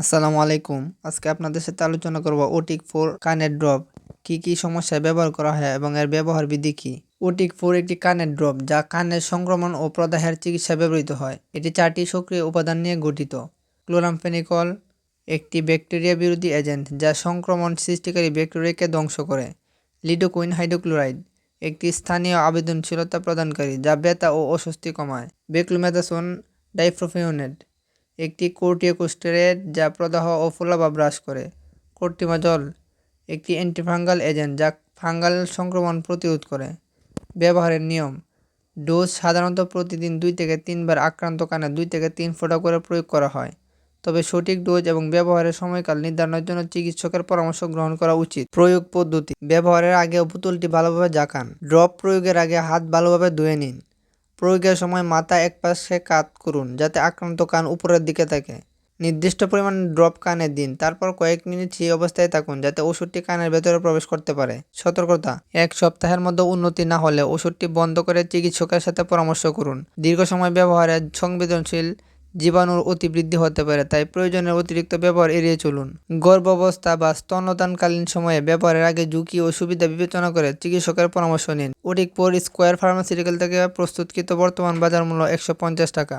আসসালামু আলাইকুম। আজকে আপনাদের সাথে আলোচনা করব ওটিক ফোর কানের ড্রপ। কি কি সমস্যায় ব্যবহার করা হয় এবং এর ব্যবহার বিধি কি? ওটিক ফোর একটি কানের ড্রপ যা কানের সংক্রমণ ও প্রদাহের চিকিৎসায় ব্যবহৃত হয়। এটি চারটি সক্রিয় উপাদান নিয়ে গঠিত। ক্লোরামফেনিকল, একটি ব্যাকটেরিয়া বিরোধী এজেন্ট যা সংক্রমণ সৃষ্টিকারী ব্যাকটেরিয়াকে ধ্বংস করে। লিডোকুইন হাইড্রোক্লোরাইড, একটি স্থানীয় আবেদনশীলতা প্রদানকারী যা ব্যথা ও অস্বস্তি কমায়। বেক্লুমেথাসোন ডাইফ্রোফিওনেট একটি কোর্টিওকোস্টেরয়েড যা প্রদাহ ও ফোলাভাব হ্রাস করে। কর্টিমাজল একটি অ্যান্টিফাঙ্গাল এজেন্ট যা ফাঙ্গাল সংক্রমণ প্রতিরোধ করে। ব্যবহারের নিয়ম, ডোজ সাধারণত প্রতিদিন দুই থেকে তিনবার আক্রান্ত কানে দুই থেকে তিন ফোঁটা করে প্রয়োগ করা হয়। তবে সঠিক ডোজ এবং ব্যবহারের সময়কাল নির্ধারণের জন্য চিকিৎসকের পরামর্শ গ্রহণ করা উচিত। প্রয়োগ পদ্ধতি, ব্যবহারের আগে বোতলটি ভালোভাবে জাকান। ড্রপ প্রয়োগের আগে হাত ভালোভাবে ধুয়ে নিন। প্রয়োগের সময় মাথা এক পাশে কাত করুন, যাতে আক্রান্ত কান উপরের দিকে থাকে। নির্দিষ্ট পরিমাণ ড্রপ কানে দিন, তারপর কয়েক মিনিট সেই অবস্থায় থাকুন, যাতে ওষুধটি কানের ভেতরে প্রবেশ করতে পারে। সতর্কতা, এক সপ্তাহের মধ্যে উন্নতি না হলে ওষুধটি বন্ধ করে চিকিৎসকের সাথে পরামর্শ করুন। দীর্ঘ সময় ব্যবহারে সংবেদনশীল জীবাণুর অতিবৃদ্ধি হতে পারে, তাই প্রয়োজনের অতিরিক্ত ব্যবহার এড়িয়ে চলুন। গর্ভাবস্থা বা স্তন্যদানকালীন সময়ে ব্যবহারের আগে ঝুঁকি ও সুবিধা বিবেচনা করে চিকিৎসকের পরামর্শ নিন। ওটিক পর স্কোয়ার ফার্মাসিউটিক্যাল থেকে প্রস্তুতকৃত বর্তমান বাজার মূল্য একশো পঞ্চাশ টাকা।